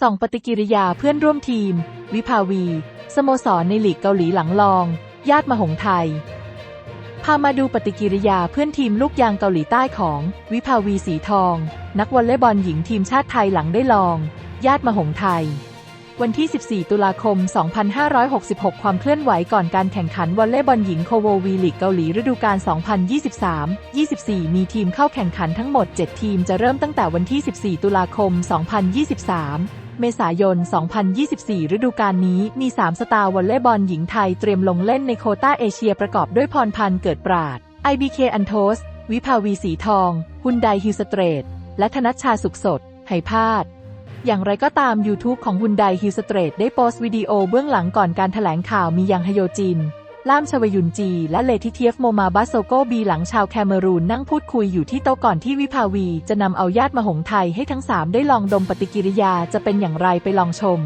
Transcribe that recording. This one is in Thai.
ส่องปฏิกิริยาเพื่อนร่วมทีม วิภาวี สโมสรในหลีกเกาหลีหลังลอง ญาติมหงไทย พามาดูปฏิกิริยาเพื่อนทีมลูกยางเกาหลีใต้ของ วิภาวีสีทอง นักวอลเลย์บอลหญิงทีมชาติไทยหลังได้ลอง ญาติมหงไทย วันที่ 14 ตุลาคม 2566 ความเคลื่อนไหวก่อนการแข่งขันวอลเลย์บอลหญิงโคโววีลีกเกาหลีฤดูกาล 2023-24 มีทีมเข้าแข่งขันทั้งหมด 7 ทีมจะเริ่มตั้งแต่วันที่ 14 ตุลาคม 2023 เมษายน 2024 ฤดูกาลนี้มี 3 สตาร์วอลเลย์บอลหญิงไทยเตรียมลงเล่นในโคต้าเอเชียประกอบด้วยพรพันธ์เกิดปราด IBK อันโทส วิภาวีสีทอง ฮุนไดฮิวสเตรทและธนัชชาสุขสด ไหพาด อย่างไรก็ตาม YouTube ของฮุนไดฮิวสเตรทได้โพสต์วิดีโอเบื้องหลังก่อนการถแถลงข่าวมียังฮโยจิน ล่ามชวยุนจี และเลทิเทียฟโมมาบาโซโกบีหลังชาวแคเมรูนนั่งพูดคุยอยู่ที่โต๊ะก่อนที่วิภาวี จะนำเอาญาติมาหงไทยให้ทั้งสามได้ลองดมปฏิกิริยาจะเป็นอย่างไรไปลองชม